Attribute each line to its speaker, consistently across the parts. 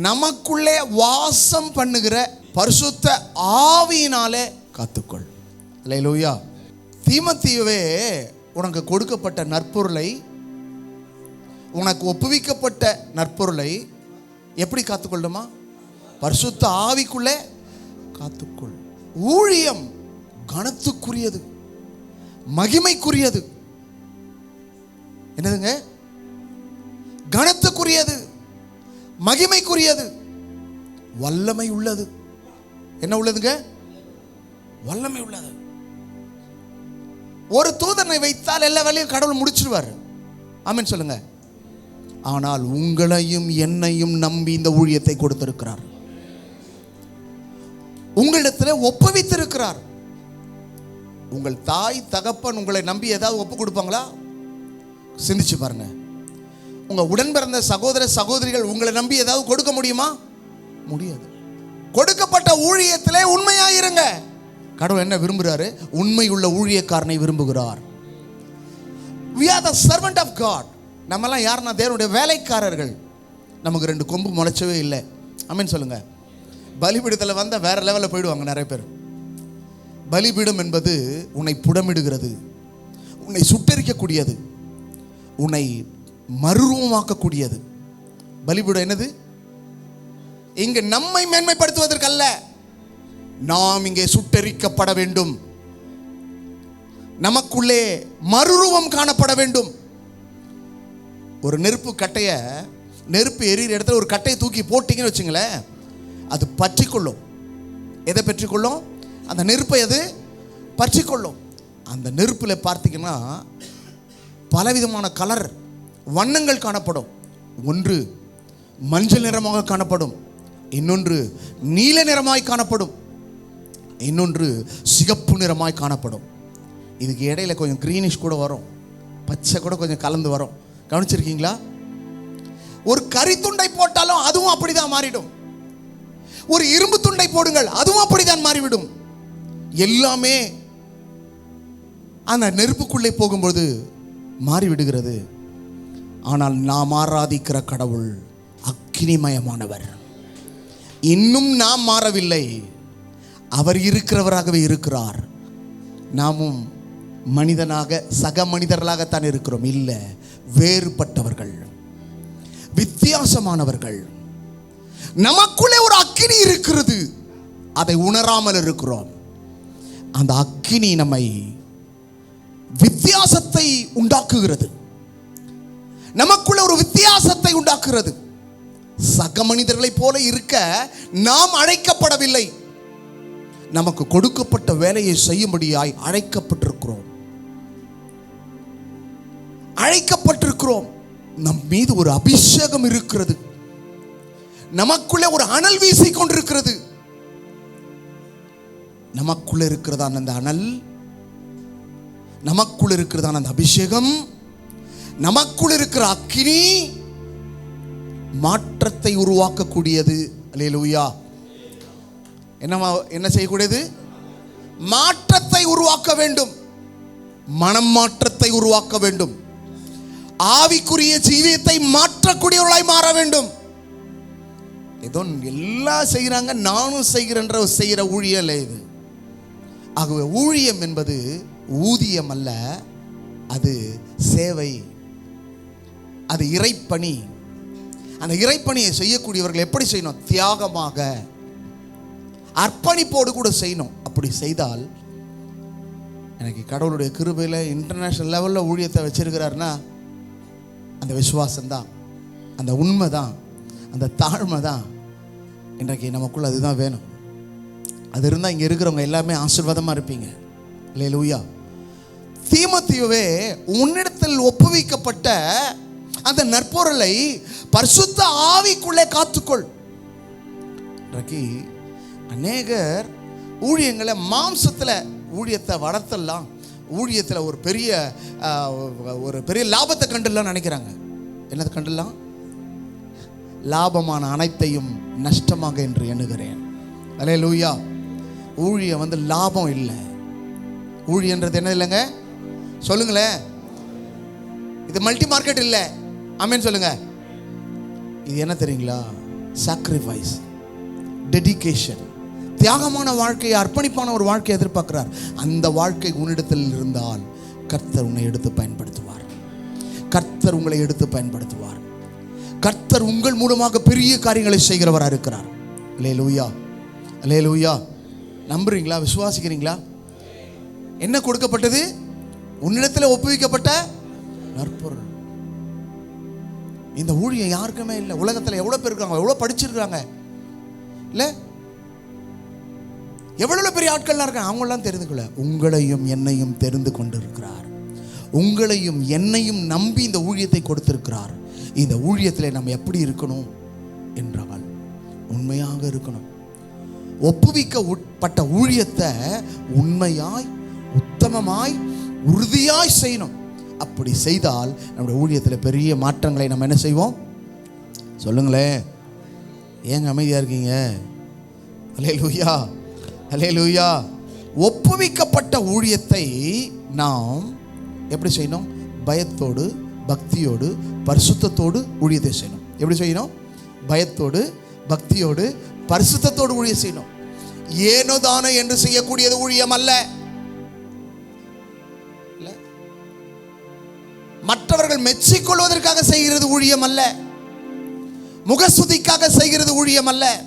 Speaker 1: நமக்குள்ளே வாசம் பண்ணுகிற பரிசுத்த ஆவியினாலே காத்துக்கொள். அல்லேலூயா தீமத்தீவே உனக்கு கொடுக்கப்பட்ட நற்பொருளை உனக்கு ஒப்புவிக்கப்பட்ட நற்பொருளை எப்படி காத்துக்கொள்ளுமா? பரிசுத்த ஆவிக்குள்ளே காத்துக்கொள். ஊழியம் கனத்துக்குரியது மகிமைக்குரியது. என்னதுங்க? கனத்துக்குரியது. மகிமைக்குரியது. வல்லமை உள்ளது. என்ன உள்ளதுங்க? வல்லமை உள்ளது. ஒரு தூதனை வைத்தால் எல்லா வேலையும் கடவுள் முடிச்சிருவார். ஆமீன் சொல்லுங்க. ஆனால் உங்களையும் என்னையும் நம்பி இந்த ஊழியத்தை கொடுத்திருக்கிறார். உங்களிடத்தில் ஒப்புவித்திருக்கிறார். உங்கள் தாய் தகப்பன் உங்களை நம்பி ஏதாவது ஒப்பு கொடுப்பாங்களா? சிந்திச்சு பாருங்கள் உங்க உடன் பிறந்த சகோதர சகோதரிகள் உங்களை நம்பி ஏதாவது கொடுக்க முடியுமா? முடியாது. கொடுக்கப்பட்ட ஊழியத்திலே உண்மையாயிருங்க. கடவுள் என்ன விரும்புகிறாரு உண்மையுள்ள ஊழியக்காரனை விரும்புகிறார். We the the of of god. நம்மலாம் யாருன்னா? தேவனுடைய வேலைக்காரர்கள். நமக்கு ரெண்டு கொம்பு முளைச்சவே இல்லை. அமீன் சொல்லுங்க. பலிபீடத்தில் வந்தால் வேற லெவலில் போயிடுவாங்க நிறைய பேர். பலிபீடம் என்பது உன்னை புடமிடுகிறது. உன்னை சுட்டரிக்கக்கூடியது. உன்னை மறுரூபமாக்கக்கூடியது. பலிபீடம் என்னது? இங்கு நம்மை மேன்மைப்படுத்துவதற்கல்ல. நாம் இங்கே சுட்டரிக்கப்பட வேண்டும். நமக்குள்ளே மறுரூபம் காணப்பட வேண்டும். ஒரு நெருப்பு கட்டைய நெருப்பு எரியிற இடத்துல ஒரு கட்டையை தூக்கி போட்டீங்கன்னு வச்சுங்களேன் அது பற்றிக்கொள்ளும். எதை பற்றிக்கொள்ளும்? அந்த நெருப்பை அது பற்றிக்கொள்ளும். அந்த நெருப்பில் பார்த்தீங்கன்னா பலவிதமான கலர் வண்ணங்கள் காணப்படும். ஒன்று மஞ்சள் நிறமாக காணப்படும். இன்னொன்று நீல நிறமாய் காணப்படும். இன்னொன்று சிகப்பு நிறமாய் காணப்படும். இதுக்கு இடையில கொஞ்சம் க்ரீனிஷ் கூட வரும். பச்சை கூட கொஞ்சம் கலந்து வரும். கவனிச்சிருக்கீங்களா? ஒரு கறி துண்டை போட்டாலும் அதுவும் அப்படிதான் மாறிடும். ஒரு இரும்பு துண்டை போடுங்கள் அதுவும் அப்படிதான் மாறிவிடும். எல்லாமே அந்த நெருப்புக்குள்ளே போகும்போது மாறிவிடுகிறது. ஆனால் நாம் ஆராதிக்கிற கடவுள் அக்கினிமயமானவர். இன்னும் நாம் மாறவில்லை. அவர் இருக்கிறவராகவே இருக்கிறார். நாமும் மனிதனாக சக மனிதர்களாகத்தான் இருக்கிறோம். இல்லை வேறுபட்டவர்கள். வித்தியாசமானவர்கள். நமக்குள்ளே ஒரு அக்கினி இருக்கிறது. அதை உணராமல் இருக்கிறோம். அந்த அக்கினி நம்மை வித்தியாசத்தை உண்டாக்குகிறது. நமக்குள்ள ஒரு வித்தியாசத்தை உண்டாக்குகிறது சக மனிதர்களைப் போல இருக்க நாம் அழைக்கப்படவில்லை. நமக்கு கொடுக்கப்பட்ட வேலையை செய்யும்படியாய் அழைக்கப்பட்டிருக்கிறோம். அழைக்கப்பட்டிருக்கிறோம். நம் மீது ஒரு அபிஷேகம் இருக்கிறது. நமக்குள்ளே ஒரு அனல் வீசிக்கொண்டிருக்கிறது நமக்குள்ள இருக்கிறதான அந்த அனல் நமக்குள்ள இருக்கிறதான அந்த அபிஷேகம் நமக்குள் இருக்கிற அக்கினி மாற்றத்தை உருவாக்கக்கூடியது. அலையலூயா என்னமா என்ன செய்யக்கூடியது? மாற்றத்தை உருவாக்க வேண்டும். மனம் மாற்றத்தை உருவாக்க வேண்டும். ஆவிக்குரிய ஜீவியத்தை மாற்றக்கூடியவர்களாய் மாற வேண்டும். ஏதோ எல்லாம் செய்கிறாங்க நானும் செய்கிறேன்ற செய்கிற ஊழியம் இல்லை இது. ஆகவே ஊழியம் என்பது ஊதியம் அல்ல அது சேவை. அது இறைப்பணி. அந்த இறைப்பணியை செய்யக்கூடியவர்கள் எப்படி செய்யணும்? தியாகமாக. அர்ப்பணிப்போடு கூட செய்யணும். அப்படி செய்தால் எனக்கு கடவுளுடைய கிருபையில் இன்டர்நேஷ்னல் லெவலில் ஊழியத்தை வச்சிருக்கிறாருன்னா அந்த விசுவாசம்தான். அந்த உண்மை தான் அந்த தாழ்மை தான் இன்றைக்கு நமக்குள்ள அதுதான் வேணும். அது இருந்தால் இங்கே இருக்கிறவங்க எல்லாமே ஆசீர்வாதமாக இருப்பீங்க. இல்லை லூயா தீமத்தீவே உன்னிடத்தில் ஒப்புவிக்கப்பட்ட அந்த நற்பொருளை பரிசுத்த ஆவிக்குள்ளே காத்துக்கொள். இன்றைக்கு அநேகர் ஊழியங்களை மாம்சத்தில் ஊழியத்தை வளர்த்தலாம். ஊழியத்தில் ஒரு பெரிய ஒரு பெரிய லாபத்தை கண்டுலாம் நினைக்கிறாங்க. என்னது கண்டுலாம் லாபமான அனைத்தையும் நஷ்டமாக என்று எண்ணுகிறேன். அலே லூயா ஊழியம் வந்து லாபம் இல்லை. ஊழியன்றது என்ன இல்லைங்க? சொல்லுங்களேன். இது மல்டி மார்க்கெட் இல்லை. ஆமேன்னு சொல்லுங்க. இது என்ன தெரியுங்களா? சாக்ரிஃபைஸ் டெடிகேஷன் தியாகமான வாழ்க்கையை அர்ப்பணிப்பான ஒரு வாழ்க்கையை எதிர்பார்க்கிறார். அந்த வாழ்க்கை உன்னிடத்தில் இருந்தால் கர்த்தர் உன்னை எடுத்து பயன்படுத்துவார். கர்த்தர் உங்களை எடுத்து பயன்படுத்துவார். கர்த்தர் உங்கள் மூலமாக பெரிய காரியங்களை செய்கிறவராக இருக்கிறார். லே லூயா லே லூயா நம்புறீங்களா? விசுவாசிக்கிறீங்களா? என்ன கொடுக்கப்பட்டது? உன்னிடத்தில் ஒப்புவிக்கப்பட்ட நற்பொருள். இந்த ஊழியம் யாருக்குமே இல்லை. உலகத்தில் எவ்வளோ பேர் இருக்காங்க? எவ்வளோ படிச்சிருக்காங்க? இல்லை? எவ்வளோ பெரிய ஆட்கள்லாம் இருக்காங்க? அவங்களாம் தெரிந்து கொள்ள உங்களையும் என்னையும் தெரிந்து கொண்டிருக்கிறார். உங்களையும் என்னையும் நம்பி இந்த ஊழியத்தை கொடுத்திருக்கிறார். இந்த ஊழியத்தில் நம்ம எப்படி இருக்கணும் என்றால் உண்மையாக இருக்கணும். ஒப்புவிக்க உட்பட்ட ஊழியத்தை உண்மையாய் உத்தமமாய் உறுதியாய் செய்யணும். அப்படி செய்தால் நம்முடைய ஊழியத்தில் பெரிய மாற்றங்களை நம்ம என்ன செய்வோம்? சொல்லுங்களேன். ஏங்க அமைதியாக இருக்கீங்க? அலே லூயா அலே லூயா ஒப்புவிக்கப்பட்ட ஊழியத்தை நாம் எப்படி செய்யணும்? பயத்தோடு பக்தியோடு பரிசுத்தத்தோடு ஊழியத்தை செய்யணும். எப்படி செய்யணும்? பயத்தோடு பக்தியோடு பரிசுத்தத்தோடு ஊழியம் செய்யணும். ஏனோ தானோ என்று செய்யக்கூடியது ஊழியம் அல்ல. மற்றவர்கள் மெச்சிக்கொள்வதற்காக செய்கிறது ஊழியம் அல்ல. முகசுதிக்காக செய்கிறது ஊழியம் அல்ல.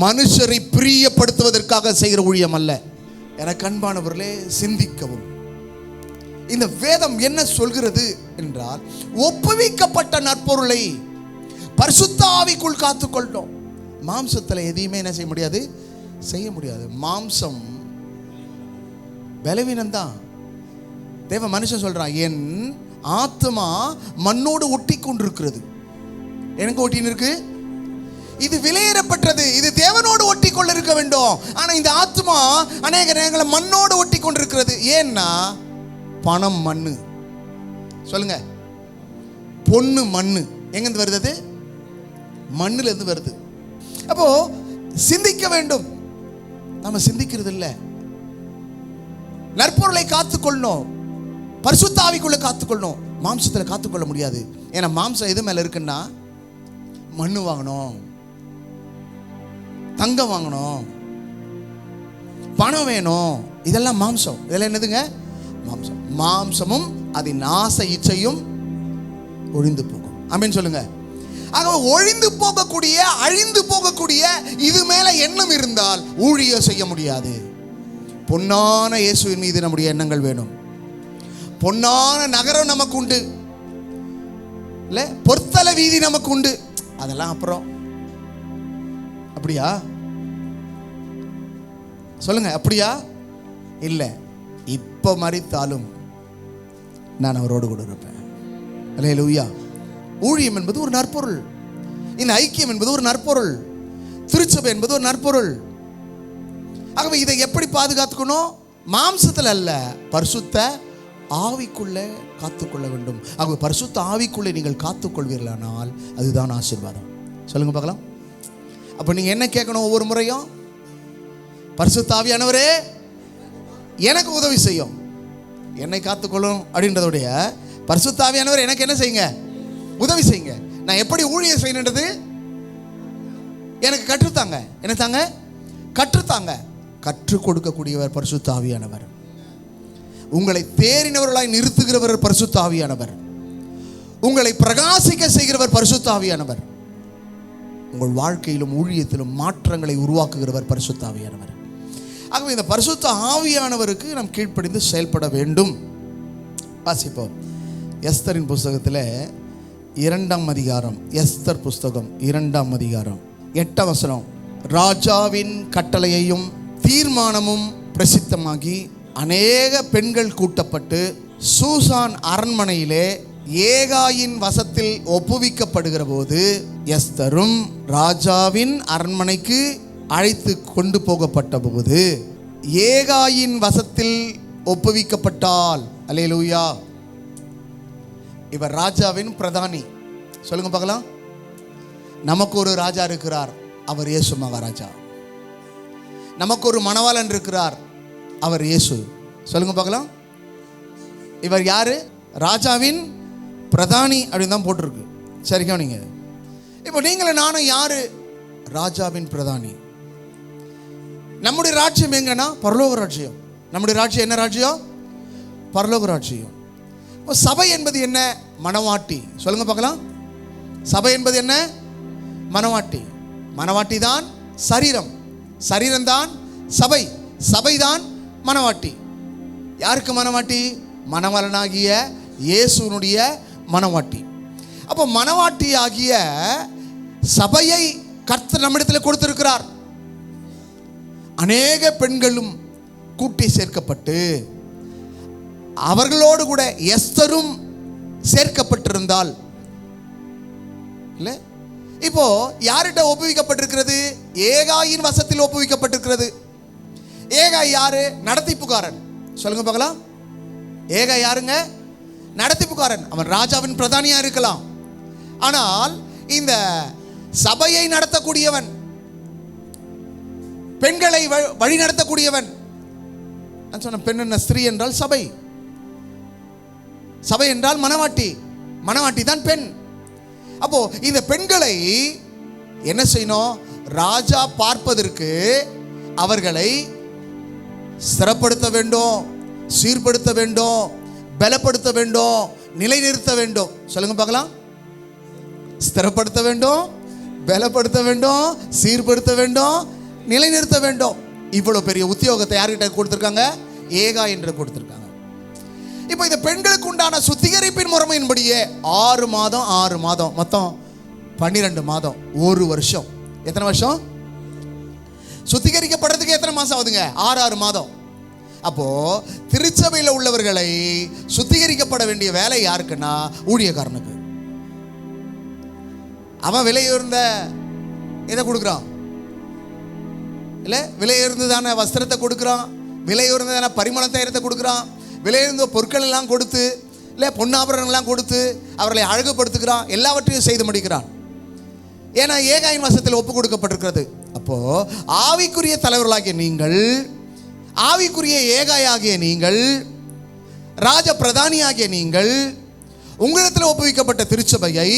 Speaker 1: மனுஷரை பிரியப்படுத்துவதற்காக செய்கிற ஊழியம் அல்ல. எனக்கு அன்பானவர்களே சிந்திக்கவும். இந்த வேதம் என்ன சொல்கிறது என்றால் ஒப்புவிக்கப்பட்ட நற்பொருளை பரிசுத்த ஆவிக்குள் மாம்சத்தில் எதையுமே என்ன செய்ய முடியாது? செய்ய முடியாது. மாம்சம் பலவீனம்தான். தேவ மனுஷன் சொல்றான் என் ஆத்மா மண்ணோடு ஒட்டி கொண்டிருக்கிறது எனக்கு ஒட்டின்னு இருக்கு? இது விலையேறப்பட்டது. இது தேவனோடு ஒட்டி கொள்ள இருக்க வேண்டும். ஆனா இந்த ஆத்மா அநேக நேரங்களை மண்ணோடு ஒட்டி கொண்டிருக்கிறது ஏன்னா பணம் மண்ணு. சொல்லுங்க. பொண்ணு மண்ணு. எங்கேருந்து வருது அது? மண்ணுல இருந்து வருது. அப்போ சிந்திக்க வேண்டும். நம்ம சிந்திக்கிறது இல்லை நற்பொருளை காத்துக்கொள்ளணும் பரிசுத்தாவிக்குள்ளே காத்துக்கொள்ளணும். மாம்சத்தில் காத்துக்கொள்ள முடியாது. ஏன்னா மாம்சம் எது மேலே இருக்குன்னா மண்ணு வாங்கணும். தங்கம் வாங்கணும். பணம் வேணும். இதெல்லாம் மாம்சம். இதெல்லாம் என்னதுங்க? மாம்சம். மாம்சமும் அதன் ஆசை இச்சையும் ஒழிந்து போகும். அப்படின்னு சொல்லுங்க. ஆக ஒழிந்து போகக்கூடிய அழிந்து போகக்கூடிய இது மேல எண்ணம் இருந்தால் ஊழிய செய்ய முடியாது. பொன்னான இயேசுவின் மீது நம்முடைய எண்ணங்கள் வேணும். பொன்னான நகரம் நமக்கு உண்டு இல்லை பொற்தல வீதி நமக்கு உண்டு அதெல்லாம் அப்புறம். அப்படியா? சொல்லுங்க அப்படியா? இல்லை இப்போ மறித்தாலும் நான் அவரோடு கூட இருப்பேன். அல்லே லூயா ஊழியம் என்பது ஒரு நற்பொருள். இந்த ஐக்கியம் என்பது ஒரு நற்பொருள். திருச்சபை என்பது ஒரு நற்பொருள். ஆகவே இதை எப்படி பாதுகாத்துக்கணும்? மாம்சத்தில் அல்ல பரிசுத்த ஆவிக்குள்ளே காத்துக்கொள்ள வேண்டும். ஆகவே பரிசுத்த ஆவிக்குள்ளே நீங்கள் காத்துக்கொள்வீர்களானால் அதுதான் ஆசீர்வாதம். சொல்லுங்கள் பார்க்கலாம். அப்போ நீங்கள் என்ன கேட்கணும் ஒவ்வொரு முறையும்? பரிசுத்த ஆவியானவரே எனக்கு உதவி செய்யும். என்னை காத்துக்கொள்ளும் அப்படின்றதோடைய பரிசுத்தாவியானவர் எனக்கு என்ன செய்யுங்க? உதவி செய்யுங்க. நான் எப்படி ஊழியர் செய்யணுன்றது எனக்கு கற்றுத்தாங்க. என்ன தாங்க? கற்றுத்தாங்க. கற்றுக் கொடுக்கக்கூடியவர் பரிசுத்த ஆவியானவர். உங்களை தேறினவர்களாய் நிறுத்துகிறவர் பரிசுத்தாவியானவர் உங்களை பிரகாசிக்க செய்கிறவர் பரிசுத்தாவியானவர் உங்கள் வாழ்க்கையிலும் ஊழியத்திலும் மாற்றங்களை உருவாக்குகிறவர் பரிசுத்தாவியானவர் ஆகவே இந்த பரிசுத்த ஆவியானவருக்கு நாம் கீழ்ப்படிந்து செயல்பட வேண்டும். வாசிப்போம். எஸ்தரின் புஸ்தகத்தில் இரண்டாம் அதிகாரம் எஸ்தர் புஸ்தகம் இரண்டாம் அதிகாரம். எட்டாம் வசனம் ராஜாவின் கட்டளையையும் தீர்மானமும் பிரசித்தமாகி அநேக பெண்கள் கூட்டப்பட்டு சூசான் அரண்மனையிலே ஏகாயின் வசத்தில் ஒப்புவிக்கப்படுகிற போது எஸ்தரும் ராஜாவின் அரண்மனைக்கு அழைத்து கொண்டு போகப்பட்ட போது ஏகாயின் வசத்தில் ஒப்புவிக்கப்பட்டால். அல்லேலூயா. இவர் ராஜாவின் பிரதானி. சொல்லுங்க பார்க்கலாம். நமக்கு ஒரு ராஜா இருக்கிறார். அவர் இயேசு மகாராஜா. நமக்கு ஒரு மணவாளன் இருக்கிறார். அவர் இயேசு. சொல்லுங்க பார்க்கலாம். இவர் யார்? ராஜாவின் பிரதானி அப்படின்னு தான் போட்டிருக்கு. சரி கவனிங்க. இப்போ நீங்களும் நானும் யாரு? ராஜாவின் பிரதானி. நம்முடைய ராஜ்யம் எங்கன்னா பரலோக ராஜ்யம். நம்முடைய ராஜ்யம் என்ன ராஜ்யம்? பரலோக ராஜ்யம். இப்போ சபை என்பது என்ன? மனவாட்டி. சொல்லுங்க பார்க்கலாம். சபை என்பது என்ன? மனவாட்டி. மனவாட்டி தான் சரீரம். சரீரம்தான் சபை. சபைதான் மனவாட்டி. யாருக்கு மனவாட்டி? மணவலனாகிய இயேசுனுடைய மனவாட்டி. அப்போ மனவாட்டி ஆகிய சபையை கர்த்தர் நம்மிடத்தில் கொடுத்திருக்கிறார். அநேக பெண்களும் கூட்டி சேர்க்கப்பட்டு அவர்களோடு கூட எஸ்தரும் சேர்க்கப்பட்டிருந்தால் இல்லை? இப்போ யார்கிட்ட ஒப்புவிக்கப்பட்டிருக்கிறது? ஏகாயின் வசத்தில் ஒப்புவிக்கப்பட்டிருக்கிறது. ஏகாய் யாரு? நடத்திப்புக்காரன். சொல்லுங்க பார்க்கலாம். ஏகா யாருங்க? நடத்திப்புக்காரன். அவன் ராஜாவின் பிரதானியா இருக்கலாம். ஆனால் இந்த சபையை நடத்தக்கூடியவன் பெண்களை வ- வழி நடத்தக்கூடியவன். நான் சொன்ன பெண் என்ன? ஸ்திரீ என்றால் சபை. சபை என்றால் மணவாட்டி மணவாட்டி தான் பெண். அப்போ இந்த பெண்களை என்ன செய்யணும்? ராஜா பார்ப்பதற்கு அவர்களை ஸ்திரப்படுத்த வேண்டும் சீர்படுத்த வேண்டும் பலப்படுத்த வேண்டும் நிலைநிறுத்த வேண்டும். சொல்லுங்க பார்க்கலாம். ஸ்திரப்படுத்த வேண்டும் பலப்படுத்த வேண்டும் சீர்படுத்த வேண்டும் நிலைநிறுத்த வேண்டும். இவ்வளோ பெரிய உத்தியோகத்தை யார்கிட்ட கொடுத்துருக்காங்க? ஏகா என்று கொடுத்துருக்காங்க. இப்போ இந்த பெண்களுக்கு உண்டான சுத்திகரிப்பின் முறைமையின்படியே ஆறு மாதம் ஆறு மாதம் மொத்தம் பன்னிரெண்டு மாதம் ஒரு வருஷம். எத்தனை வருஷம்? சுத்திகரிக்கப்படுறதுக்கு எத்தனை மாதம் ஆகுதுங்க? ஆறு ஆறு மாதம். அப்போ திருச்சபையில் உள்ளவர்களை சுத்திகரிக்கப்பட வேண்டிய வேலை யாருக்குன்னா ஊழியக்காரனுக்கு. அவன் விலையுயர்ந்த இதை கொடுக்குறான்? இல்லை விலையுயர்ந்ததான வஸ்திரத்தை கொடுக்குறான் விலையுயர்ந்ததான பரிமள தயாரத்தை கொடுக்குறான் விலையுயர்ந்த பொருட்கள் எல்லாம் கொடுத்து இல்லை பொன்னாபரணங்கள்லாம் கொடுத்து அவர்களை அழகுபடுத்துகிறான் எல்லாவற்றையும் செய்து முடிக்கிறான். ஏன்னா ஏகாயின் வசத்தில் ஒப்பு கொடுக்கப்பட்டிருக்கிறது. அப்போ ஆவிக்குரிய தலைவர்களாகிய நீங்கள் ஆவிக்குரிய ஏகாயாகிய நீங்கள் ராஜ பிரதானியாகிய நீங்கள் உங்களிடத்தில் ஒப்புவிக்கப்பட்ட திருச்சபையை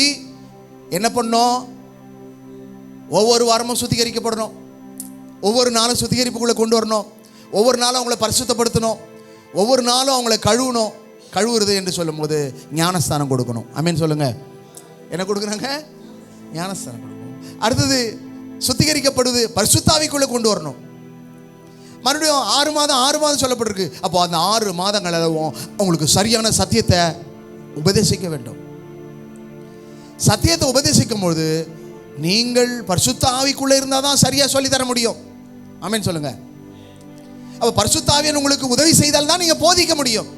Speaker 1: என்ன பண்ணோம்? ஒவ்வொரு வாரமும் சுத்திகரிக்கப்படணும். ஒவ்வொரு நாளும் சுத்திகரிப்புக்குள்ளே கொண்டு வரணும். ஒவ்வொரு நாளும் அவங்கள பரிசுத்தப்படுத்தணும். ஒவ்வொரு நாளும் அவங்கள கழுவணும். கழுவுறது என்று சொல்லும்போது ஞானஸ்தானம் கொடுக்கணும். அமீன் சொல்லுங்க. என்ன கொடுக்குறாங்க? ஞானஸ்தானம் கொடுக்கணும். அடுத்தது சுத்திகரிக்கப்படுது பரிசுத்தாவிக்குள்ளே கொண்டு வரணும். மறுபடியும் ஆறு மாதம் ஆறு மாதம் சொல்லப்பட்டிருக்கு. அப்போ அந்த ஆறு மாதங்கள் அளவும் அவங்களுக்கு சரியான சத்தியத்தை உபதேசிக்க வேண்டும். சத்தியத்தை உபதேசிக்கும் பொழுது நீங்கள் பரிசுத்த ஆவிக்குள்ளே இருந்தால் தான் சரியாக சொல்லித்தர தர முடியும். ஆமேன்னு சொல்லுங்க. அப்போ பரிசுத்த ஆவியன் உங்களுக்கு உதவி செய்தால் தான் நீங்கள் போதிக்க முடியும்.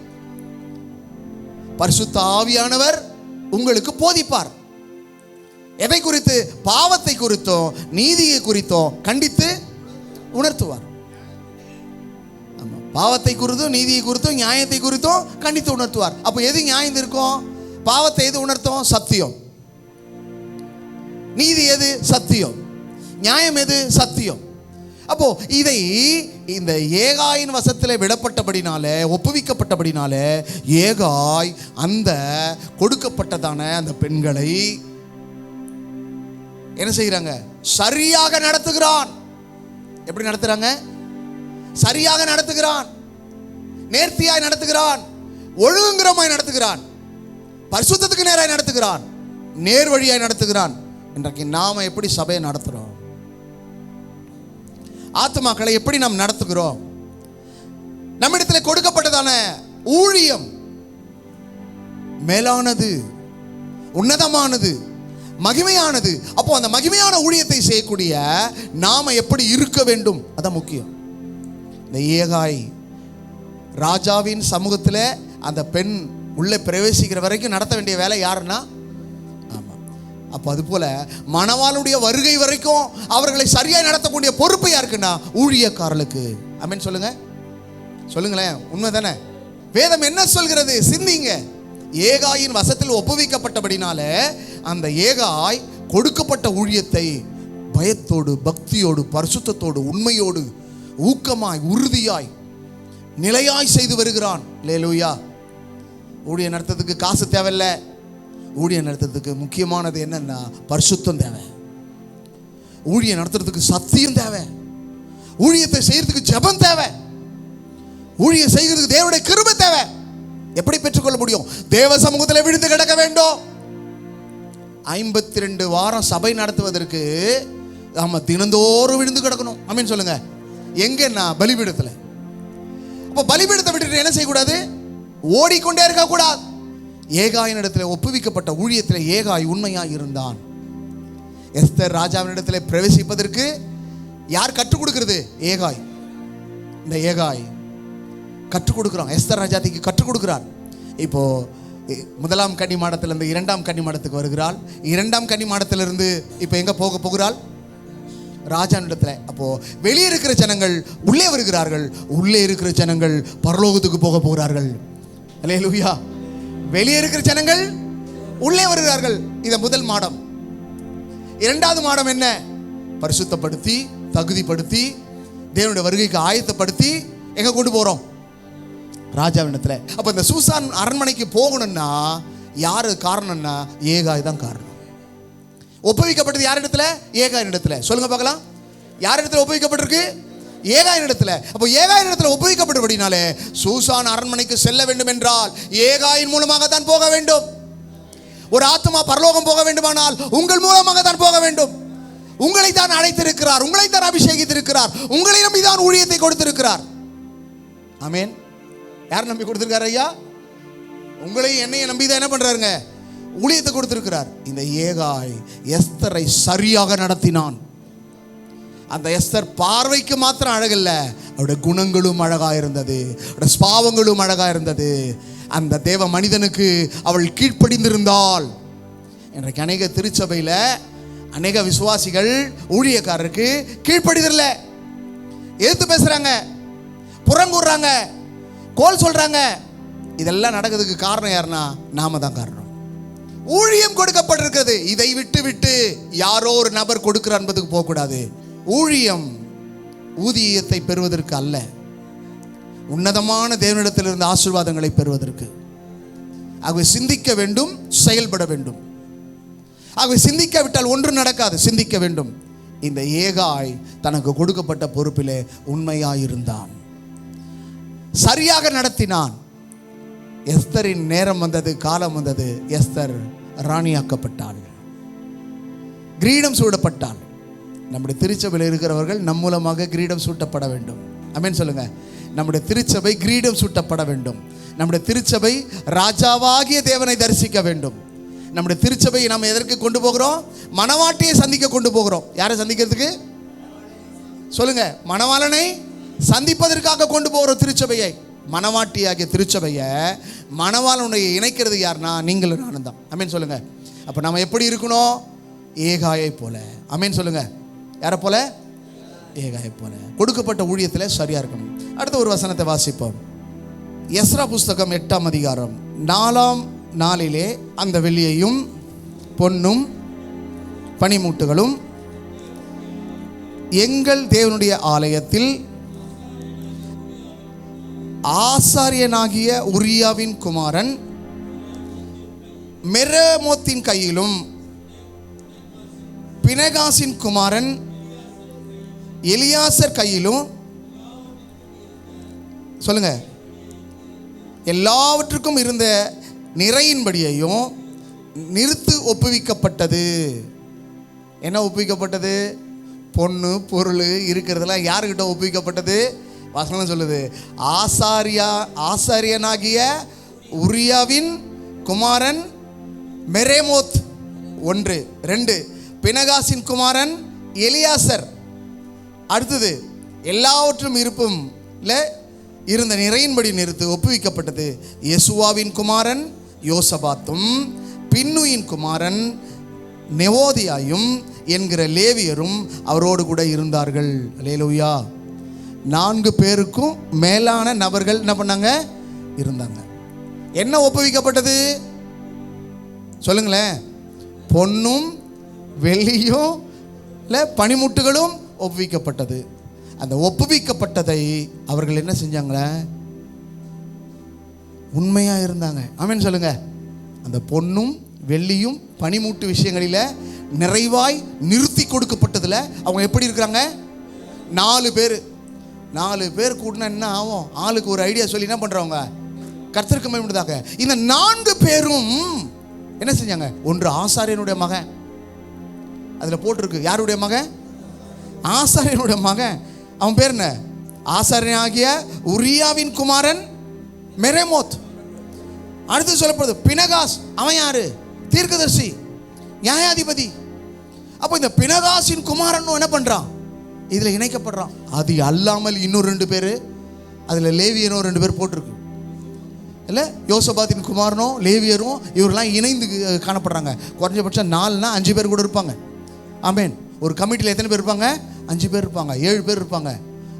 Speaker 1: பரிசுத்த ஆவியானவர் உங்களுக்கு போதிப்பார். எதை குறித்து? பாவத்தை குறித்தோ நீதியை குறித்தோ கண்டித்து உணர்த்துவார். பாவத்தை குறித்தும் நீதியை குறித்தும் நியாயத்தை குறித்தும் கண்டித்து உணர்த்துவார். அப்போ எது நியாயம் இருக்கும் பாவத்தை எது உணர்த்தும்? சத்தியம். நீதி எது? சத்தியம். நியாயம் எது? சத்தியம். அப்போ இதை இந்த ஏகாயின் வசத்தில் விடப்பட்டபடினால ஒப்புவிக்கப்பட்டபடினால ஏகாய் அந்த கொடுக்கப்பட்டதான அந்த பெண்களை என்ன செய்கிறாங்க? சரியாக நடத்துகிறான். எப்படி நடத்துகிறாங்க சரியாக நடத்துகிறான். நேர்த்தியாய் நடத்துகிறான். ஒழுங்குங்கிறமாய் நடத்துகிறான். பரிசுத்தத்துக்கு நேராய் நடத்துகிறான். நேர் வழியாய் நடத்துகிறான். இன்றைக்கு நாம எப்படி சபையை நடத்துகிறோம் ஆத்மாக்களை எப்படி நாம் நடத்துகிறோம்? நம்மிடத்தில் கொடுக்கப்பட்டதான ஊழியம் மேலானது உன்னதமானது மகிமையானது. அப்போ அந்த மகிமையான ஊழியத்தை செய்யக்கூடிய நாம எப்படி இருக்க வேண்டும்? அதான் முக்கியம். இந்த ஏகாய் ராஜாவின் சமூகத்தில் அந்த பெண் உள்ளே பிரவேசிக்கிற வரைக்கும் நடத்த வேண்டிய வேலை யாருன்னா? ஆமாம் அப்போ அதுபோல் மணவாளுடைய வருகை வரைக்கும் அவர்களை சரியாக நடத்தக்கூடிய பொறுப்பு யாருக்குன்னா? ஊழியக்காரர்களுக்கு. அப்படின்னு சொல்லுங்க. சொல்லுங்களேன் உண்மை தானே? வேதம் என்ன சொல்கிறது? சிந்திங்க. ஏகாயின் வசத்தில் ஒப்புவிக்கப்பட்டபடினால அந்த ஏகாய் கொடுக்கப்பட்ட ஊழியத்தை பயத்தோடு பக்தியோடு பரிசுத்தத்தோடு உண்மையோடு ஊக்கமாய் உறுதியாய் நிலையாய் செய்து வருகிறான். லேலூயா ஊழிய நடத்துறதுக்கு காசு தேவையில்ல. ஊழிய நடத்துறதுக்கு முக்கியமானது என்னன்னா பரிசுத்தம் தேவை. ஊழிய நடத்துறதுக்கு சத்தியம் தேவை. ஊழியத்தை செய்யறதுக்கு ஜபம் தேவை. ஊழியம் செய்கிறதுக்கு தேவனுடைய கிருபை தேவை. எப்படி பெற்றுக்கொள்ள முடியும்? தேவ சமூகத்தில் விழுந்து கிடக்க வேண்டும். ஐம்பத்தி ரெண்டு வாரம் சபை நடத்துவதற்கு நம்ம தினந்தோறும் விழுந்து கிடக்கணும். அப்படின்னு சொல்லுங்க. எங்கன்னா பலிபீடத்தில்? அப்போ பலிபீடத்தை விட்டுட்டு என்ன செய்யக்கூடாது? ஓடிக்கொண்டே இருக்கக்கூடாது. ஏகாயினிடத்தில் ஒப்புவிக்கப்பட்ட ஊழியத்தில் ஏகாய் உண்மையாக இருந்தான். எஸ்தர் ராஜாவினிடத்தில் பிரவேசிப்பதற்கு யார் கற்றுக் கொடுக்கிறது? ஏகாய். இந்த ஏகாய் கற்றுக் கொடுக்குறான். எஸ்தர் ராஜாத்திக்கு கற்றுக் கொடுக்குறான். இப்போது முதலாம் கன்னி மாடத்திலிருந்து இரண்டாம் கன்னி மாடத்துக்கு வருகிறாள். இரண்டாம் கன்னி மாடத்திலிருந்து இப்போ எங்கே போக போகிறாள்? ராஜானிடத்தில். அப்போது வெளியே இருக்கிற ஜனங்கள் உள்ளே வருகிறார்கள். உள்ளே இருக்கிற ஜனங்கள் பரலோகத்துக்கு போக போகிறார்கள். அல்லேலூயா வெளியே இருக்கிற ஜனங்கள் உள்ளே வருகிறார்கள். இதை முதல் மாடம். இரண்டாவது மாடம் என்ன? பரிசுத்தப்படுத்தி தகுதிப்படுத்தி தேவனுடைய வருகைக்கு ஆயத்தப்படுத்தி எங்கே கொண்டு போகிறோம் ராஜாவினத்தில் அப்போ இந்த சூசான் அரண்மனைக்கு போகணும்னா யாரு காரணம்னா ஏகாய் தான் காரணம். ஒப்புவிக்கப்பட்டது யார் இடத்துல ஏகாயின் இடத்துல சொல்லுங்க பார்க்கலாம். யார் இடத்துல ஒப்புவிக்கப்பட்டிருக்கு? ஏகாயின் இடத்துல அப்போ ஏகாயின் இடத்துல ஒப்புவிக்கப்பட்டபடினாலே சூசான் அரண்மனைக்கு செல்ல வேண்டும் என்றால் ஏகாயின் மூலமாக தான் போக வேண்டும். ஒரு ஆத்மா பரலோகம் போக வேண்டுமானால் உங்கள் மூலமாக தான் போக வேண்டும். உங்களை தான் அழைத்திருக்கிறார் உங்களை தான் அபிஷேகித்திருக்கிறார் உங்களை நம்பி தான் ஊழியத்தை கொடுத்திருக்கிறார். ஆமென். யார் நம்பி கொடுத்துருக்காரு ஐயா? உங்களையும் என்னையும் நம்பி தான் என்ன பண்ணுறாருங்க ஊழியத்தை கொடுத்துருக்கிறார். இந்த ஏகாய் எஸ்தரை சரியாக நடத்தினான். அந்த எஸ்தர் பார்வைக்கு மாத்திரம் அழகில்ல. அவருடைய குணங்களும் அழகாக இருந்தது. அவருடைய ஸ்பாவங்களும் அழகாக இருந்தது. அந்த தேவ மனிதனுக்கு அவள் கீழ்ப்படிந்திருந்தாள். இன்றைக்கு அநேக திருச்சபையில் அநேக விசுவாசிகள் ஊழியக்காரருக்கு கீழ்ப்படிதில்லை எதிர்த்து பேசுகிறாங்க புறங்கூடுறாங்க கோல் சொல்றாங்க. இதெல்லாம் நடக்கிறதுக்கு காரணம் யாருன்னா நாம தான் காரணம். ஊழியம் கொடுக்கப்பட்டிருக்கிறது. இதை விட்டு விட்டு யாரோ ஒரு நபர் கொடுக்கிறார் என்பதுக்கு போகக்கூடாது. ஊழியம் ஊதியத்தை பெறுவதற்கு அல்ல. உன்னதமான தேவனிடத்திலிருந்து ஆசீர்வாதங்களை பெறுவதற்கு. ஆகவே சிந்திக்க வேண்டும் செயல்பட வேண்டும். ஆகவே சிந்திக்காவிட்டால் ஒன்றும் நடக்காது சிந்திக்க வேண்டும். இந்த ஏகாய் தனக்கு கொடுக்கப்பட்ட பொறுப்பிலே உண்மையாயிருந்தான். சரியாக நடத்தினான். எஸ்தரின் நேரம் வந்தது காலம் வந்தது. எஸ்தர் ராணியாக்கப்பட்டாள். கிரீடம் சூடப்பட்டாள் நம்முடைய திருச்சபையில் இருக்கிறவர்கள் நம் மூலமாக கிரீடம் சூட்டப்பட வேண்டும். அமேன் சொல்லுங்க. நம்முடைய திருச்சபை கிரீடம் சூட்டப்பட வேண்டும். நம்முடைய திருச்சபை ராஜாவாகிய தேவனை தரிசிக்க வேண்டும். நம்முடைய திருச்சபையை நாம் எதற்கு கொண்டு போகிறோம்? மணவாட்டியை சந்திக்க கொண்டு போகிறோம். யாரை சந்திக்கிறதுக்கு? சொல்லுங்க. மணவாளனை சந்திப்பதற்காக கொண்டு போகிறோம் திருச்சபையை. மணவாட்டியாகிய திருச்சபையை மனவாளனுடைய இணைக்கிறது யாருன்னா நீங்களும் நானும் தான். அமீன் சொல்லுங்க. அப்போ நம்ம எப்படி இருக்கணும்? ஏகாயை போல. அமீன் சொல்லுங்க. யாரை போல? ஏகாயை போல. கொடுக்கப்பட்ட ஊழியத்தில் சரியாக இருக்கணும். அடுத்த ஒரு வசனத்தை வாசிப்போம். எஸ்ரா புஸ்தகம் எட்டாம் அதிகாரம். நாலாம் நாளிலே அந்த வெள்ளியையும் பொன்னும் பனிமூட்டுகளும் எங்கள் தேவனுடைய ஆலயத்தில் ஆசாரியனாகிய உரியாவின் குமாரன் மெரமோத்தின் கையிலும் பினகாசின் குமாரன் எலியாசர் கையிலும் சொல்லுங்க. எல்லாவற்றுக்கும் இருந்த நிறையின்படியையும் நிறுத்து ஒப்புவிக்கப்பட்டது. என்ன ஒப்புவிக்கப்பட்டது? பொண்ணு பொருள் இருக்கிறதெல்லாம் யாருக்கிட்ட ஒப்புவிக்கப்பட்டது? வசனம் சொல்லுது ஆசாரியா ஆசாரியனாகிய உரியாவின் குமாரன் மெரேமோத் ஒன்று ரெண்டு. பினகாசின் குமாரன் எலியாசர். அடுத்தது எல்லாவற்றும் இருப்பும் இருந்த நிறையின்படி நிறுத்து ஒப்புவிக்கப்பட்டது யெசுவாவின் குமாரன் யோசபாத்தும் பின்னுயின் குமாரன் நெவோதியாயும் என்கிற லேவியரும் அவரோடு கூட இருந்தார்கள். லேலுயா நான்கு பேருக்கும் மேலான நபர்கள் என்ன பண்ணாங்க? இருந்தாங்க. என்ன ஒப்புவிக்கப்பட்டது? சொல்லுங்களேன். பொன்னும் வெள்ளியும் இல்லை பனிமுட்டுகளும் ஒப்புவிக்கப்பட்டது. அந்த ஒப்புவிக்கப்பட்டதை அவர்கள் என்ன செஞ்சாங்களே? உண்மையாக இருந்தாங்க. ஆமீன் சொல்லுங்க. அந்த பொன்னும் வெள்ளியும் பனிமூட்டு விஷயங்களில் நிறைவாய் நிறுத்தி கொடுக்கப்பட்டதில் அவங்க எப்படி இருக்கிறாங்க? நாலு பேர். நாலு பேர் கூட்டினா என்ன ஆகும்? ஆளுக்கு ஒரு ஐடியா சொல்லி என்ன பண்ணுறவங்க கர்த்தருக்கு மேம்படுதாக இந்த நான்கு பேரும் என்ன செஞ்சாங்க? ஒன்று ஆசாரியனுடைய மகன். அதில் போட்டிருக்கு. யாருடைய மகன்? ஆசாரியனுடைய மகன். அவன் பேர் என்ன? ஆசாரியனாகிய உரியாவின் குமாரன் மெரேமோத். அடுத்து சொல்லப்படுது பினகாஸ். அவன் யாரு? தீர்க்கதர்சி. நியாயாதிபதி. அப்போ இந்த பினகாசின் குமாரன் என்ன பண்றான்? இதில் இணைக்கப்படுறான். அது அல்லாமல் இன்னும் ரெண்டு பேர் அதில் லேவியனும் ரெண்டு பேர் போட்டிருக்கு. இல்லை யோசபாத்தின் குமாரனும் லேவியரும் இவரெல்லாம் இணைந்து காணப்படுறாங்க. குறைஞ்சபட்சம் நாலுனா அஞ்சு பேர் கூட இருப்பாங்க. ஆமேன். ஒரு கமிட்டியில் எத்தனை பேர் இருப்பாங்க? அஞ்சு பேர் இருப்பாங்க ஏழு பேர் இருப்பாங்க.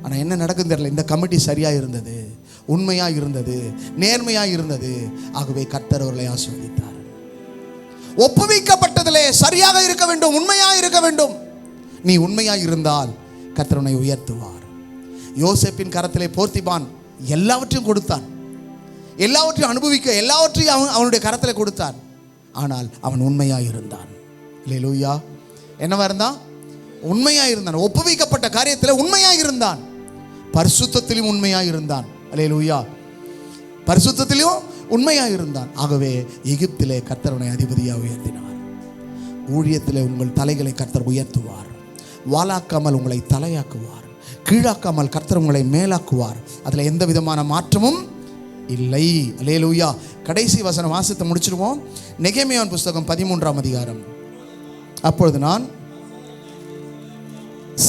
Speaker 1: ஆனால் என்ன நடக்குதுன்னு தெரியல. இந்த கமிட்டி சரியாக இருந்தது உண்மையாக இருந்தது நேர்மையாக இருந்தது. ஆகவே கர்த்தர் அவர்களை ஆஸ்வதித்தார் ஒப்புவிக்கப்பட்டதிலே சரியாக இருக்க வேண்டும் உண்மையாக இருக்க வேண்டும். நீ உண்மையாக இருந்தால் கர்த்தர் உயர்த்துவார். யோசேப்பின் கரத்திலே போர்த்திபான் எல்லாவற்றையும் கொடுத்தான். எல்லாவற்றையும் அனுபவிக்க எல்லாவற்றையும் அவன் அவனுடைய கரத்தில் கொடுத்தான். ஆனால் அவன் உண்மையாக இருந்தான் இல்லை லூயா என்னவா இருந்தான்? உண்மையாக இருந்தான் ஒப்புவிக்கப்பட்ட காரியத்தில் உண்மையாக இருந்தான் பரிசுத்தத்திலும் உண்மையாக இருந்தான் அல்லே லூயா பரிசுத்தத்திலும் உண்மையாக இருந்தான் ஆகவே எகிப்திலே கர்த்தரனை அதிபதியாக உயர்த்தினார். ஊழியத்தில் உங்கள் தலைகளை கர்த்தர் உயர்த்துவார். வாலாக்காமல் உங்களை தலையாக்குவார். கீழாக்காமல் கர்த்தர் உங்களை மேலாக்குவார். அதில் எந்த விதமான மாற்றமும் இல்லை. அல்லேலூயா. கடைசி வசனம் வாசத்தை முடிச்சிருவோம். நெகேமியான் புஸ்தகம் பதிமூன்றாம் அதிகாரம். அப்பொழுது நான்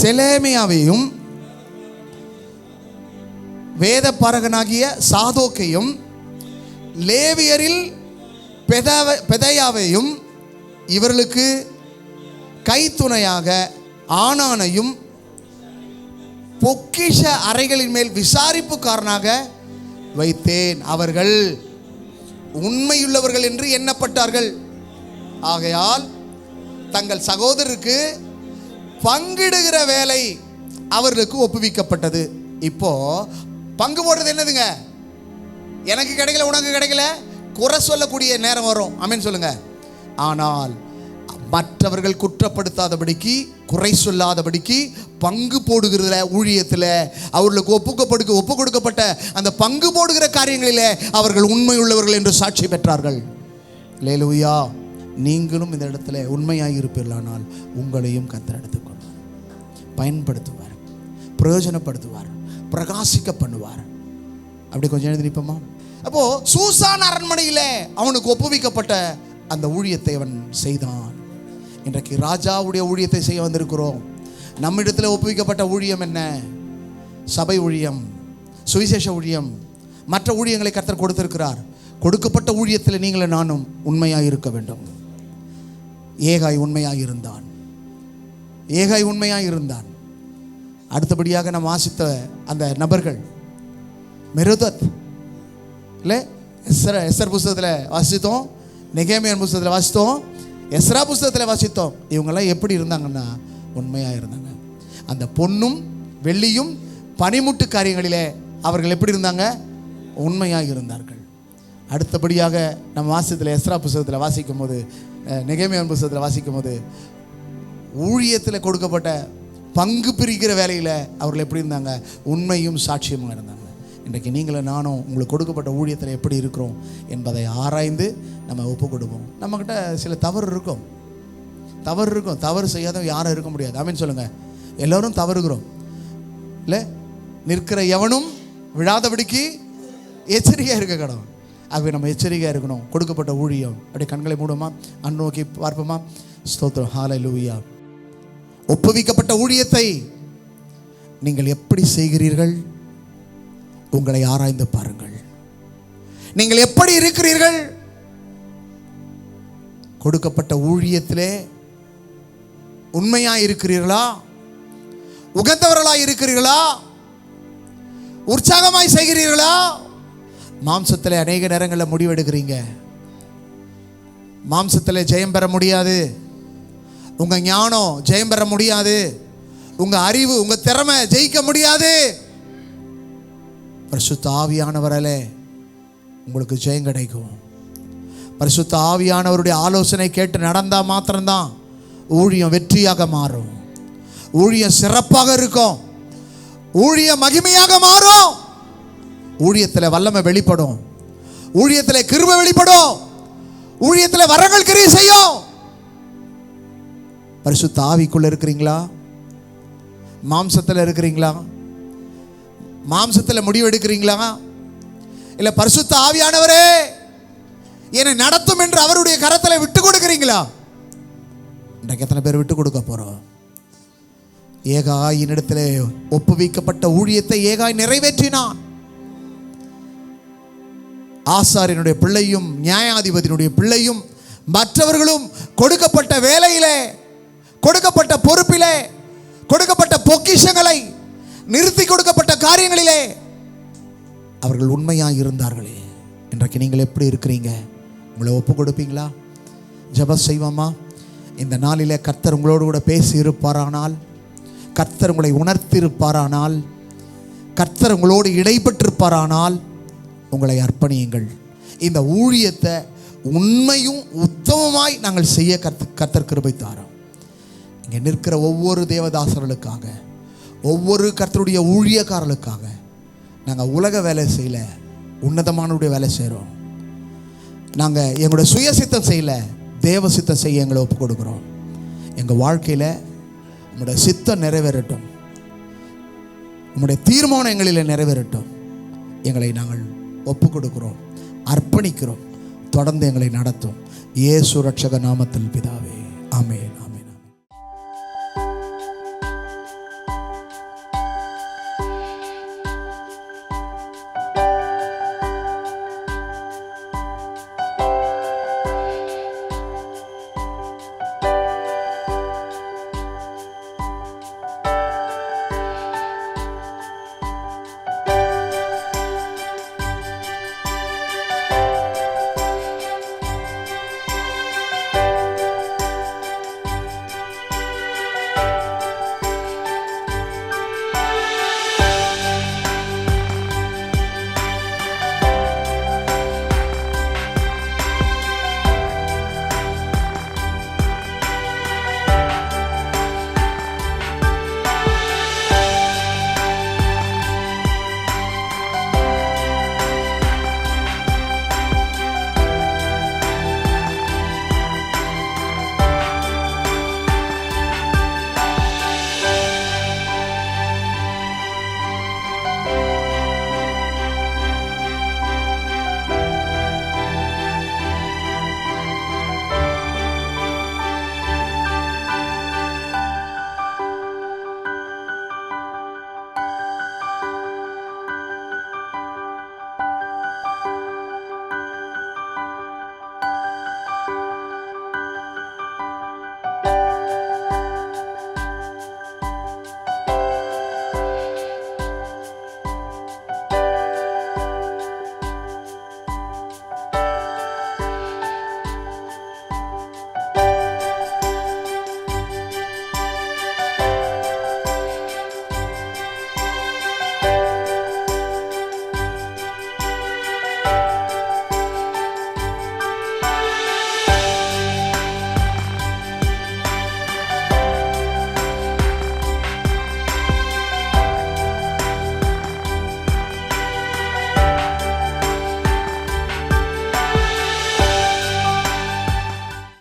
Speaker 1: செலேமியாவையும் வேத பாரகனாகிய சாதோக்கையும் லேவியரில் பெதாவ பெதையாவையும் இவர்களுக்கு கைத்துணையாக ஆனானையும் பொக்கிஷ அறைகளின் மேல் விசாரிப்புக்காரனாக வைத்தேன். அவர்கள் உண்மையுள்ளவர்கள் என்று எண்ணப்பட்டார்கள். ஆகையால் தங்கள் சகோதரருக்கு பங்கிடுகிற வேலை அவர்களுக்கு ஒப்புவிக்கப்பட்டது. இப்போ பங்கு போடுறது என்னதுங்க? எனக்கு கிடைக்கல உனக்கு கிடைக்கல? குறை சொல்லக்கூடிய நேரம் வரும். அமீன் சொல்லுங்க. ஆனால் மற்றவர்கள் குற்றப்படுத்தாதபடிக்கு குறை சொல்லாதபடிக்கு பங்கு போடுகிற ஊழியத்தில் அவர்களுக்கு ஒப்புக்கப்படுக்க ஒப்பு கொடுக்கப்பட்ட அந்த பங்கு போடுகிற காரியங்களிலே அவர்கள் உண்மை உள்ளவர்கள் என்று சாட்சி பெற்றார்கள். லேலுயா நீங்களும் இந்த இடத்துல உண்மையாக இருப்பீர்களானால் உங்களையும் கத்தர் எடுத்துக்கொள்வார். பயன்படுத்துவார். பிரயோஜனப்படுத்துவார். பிரகாசிக்க பண்ணுவார் அப்படி கொஞ்சம் எழுதி நிற்போமா அப்போது சூசான் அரண்மனையில் அவனுக்கு ஒப்புவிக்கப்பட்ட அந்த ஊழியத்தை அவன் செய்தான். இன்றைக்கு ராஜாவுடைய ஊழியத்தை செய்ய வந்திருக்கிறோம். நம்மிடத்தில் ஒப்புவிக்கப்பட்ட ஊழியம் என்ன? சபை ஊழியம் சுவிசேஷ ஊழியம். மற்ற ஊழியங்களை கர்த்தர் கொடுத்திருக்கிறார். கொடுக்கப்பட்ட ஊழியத்தில் நீங்களும் நானும் உண்மையாக இருக்க வேண்டும். ஏகாய் உண்மையாக இருந்தான். ஏகாய் உண்மையாக இருந்தான். அடுத்தபடியாக நாம் வாசித்த அந்த நபர்கள் மெருதத் இல்லை எஸ்ர எஸ்ஆர் புஸ்தகத்தில் வாசித்தோம் நெகேமியன் புஸ்தகத்தில் வாசித்தோம் எஸ்ரா புஸ்தகத்தில் வாசித்தோம். இவங்கெல்லாம் எப்படி இருந்தாங்கன்னா உண்மையாக இருந்தாங்க. அந்த பொன்னும் வெள்ளியும் பனிமுட்டு காரியங்களிலே அவர்கள் எப்படி இருந்தாங்க? உண்மையாக இருந்தார்கள். அடுத்தபடியாக நம்ம வாசியத்தில் எஸ்ரா புஸ்தகத்தில் வாசிக்கும் போது நெகேமியன் புஸ்தகத்தில் வாசிக்கும் போது ஊழியத்தில் கொடுக்கப்பட்ட பங்கு பிரிக்கிற வேலையில் அவர்கள் எப்படி இருந்தாங்க? உண்மையும் சாட்சியமாக இருந்தாங்க. இன்றைக்கு நீங்களும் நானும் உங்களுக்கு கொடுக்கப்பட்ட ஊழியத்தில் எப்படி இருக்கிறோம் என்பதை ஆராய்ந்து நம்ம ஒப்பு கொடுப்போம் நம்மக்கிட்ட சில தவறு இருக்கும். தவறு இருக்கும். தவறு செய்யாதவங்க யாரும் இருக்க முடியாது. அப்படின்னு சொல்லுங்கள் எல்லோரும் தவறுகிறோம். இல்லை? நிற்கிற எவனும் விழாதபடிக்கு எச்சரிக்கையாக இருக்க கடவுள். ஆகவே நம்ம எச்சரிக்கையாக இருக்கணும். கொடுக்கப்பட்ட ஊழியம். அப்படி கண்களை மூடுமா அன் நோக்கி பார்ப்போமா? ஸ்தோத்திரம். ஹாலை லூயா ஒப்புவிக்கப்பட்ட ஊழியத்தை நீங்கள் எப்படி செய்கிறீர்கள்? உங்களை ஆராய்ந்து பாருங்கள். நீங்கள் எப்படி இருக்கிறீர்கள்? கொடுக்கப்பட்ட ஊழியத்திலே உண்மையாக இருக்கிறீர்களா உகந்தவர்களாக இருக்கிறீர்களா உற்சாகமாய் செய்கிறீர்களா? மாம்சத்தில் அநேக நேரங்களில் முடிவெடுக்கிறீங்க. மாம்சத்தில் ஜெயம் பெற முடியாது. உங்கள் ஞானம் ஜெயம் பெற முடியாது. உங்கள் அறிவு உங்கள் திறமை ஜெயிக்க முடியாது. பிரசுத்த ஆவியானவராலே உங்களுக்கு ஜெயம் கிடைக்கும். பரிசுத்த ஆவியானவருடைய ஆலோசனை கேட்டு நடந்தால் மாத்திரம்தான் ஊழியம் வெற்றியாக மாறும். ஊழியம் சிறப்பாக இருக்கும். ஊழியம் மகிமையாக மாறும். ஊழியத்தில் வல்லமை வெளிப்படும். ஊழியத்தில் கிருப வெளிப்படும். ஊழியத்தில் வரங்கள் கிரி செய்யும். பரிசுத்த ஆவிக்குள்ள இருக்கிறீங்களா? மாம்சத்தில் இருக்கிறீங்களா? மாம்சத்தில் முடிவு எடுக்கிறீங்களா? இல்லை பரிசுத்த ஆவியானவரே! என்னை நடத்தும் என்று அவருடைய கரத்தில் விட்டு கொடுக்கிறீங்களா? இன்றைக்கு எத்தனை பேர் விட்டு கொடுக்க போறோம்? ஏகாயினிடத்தில் ஒப்புவிக்கப்பட்ட ஊழியத்தை ஏகாய் நிறைவேற்றினான். ஆசாரியனுடைய பிள்ளையும் நியாயாதிபதியினுடைய பிள்ளையும் மற்றவர்களும் கொடுக்கப்பட்ட வேலையிலே கொடுக்கப்பட்ட பொறுப்பிலே கொடுக்கப்பட்ட பொக்கிஷங்களை நிறுத்தி கொடுக்கப்பட்ட காரியங்களிலே அவர்கள் உண்மையாக இருந்தார்களே. இன்றைக்கு நீங்கள் எப்படி இருக்கிறீங்க? உங்களை ஒப்பு கொடுப்பீங்களா? ஜப செய்வோமா? இந்த நாளில் கர்த்தர் உங்களோடு கூட பேசி இருப்பாரானால் கர்த்தர் உங்களை உணர்த்தியிருப்பாரானால் கர்த்தர் உங்களோடு இடைப்பட்டிருப்பாரானால் உங்களை அர்ப்பணியுங்கள். இந்த ஊழியத்தை உண்மையும் உத்தமமாய் நாங்கள் செய்ய கர்த்த கர்த்தர் கிருபை தாரோம். இங்கே நிற்கிற ஒவ்வொரு தேவதாசர்களுக்காக ஒவ்வொரு கர்த்தருடைய ஊழியக்காரர்களுக்காக நாங்கள் உலக வேலை செய்யல உன்னதமானுடைய வேலை செய்கிறோம். நாங்கள் எங்களுடைய சுயசித்தம் செய்யலை தேவ சித்தம் செய்ய எங்களை ஒப்பு கொடுக்குறோம். எங்கள் வாழ்க்கையில் உங்களுடைய சித்தம் நிறைவேறட்டும். உங்களுடைய தீர்மானம் எங்களில் நிறைவேறட்டும். எங்களை நாங்கள் ஒப்பு கொடுக்குறோம் அர்ப்பணிக்கிறோம் தொடர்ந்து எங்களை நடத்தும். ஏ சுரட்சக நாமத்தில் பிதாவே ஆமேன்.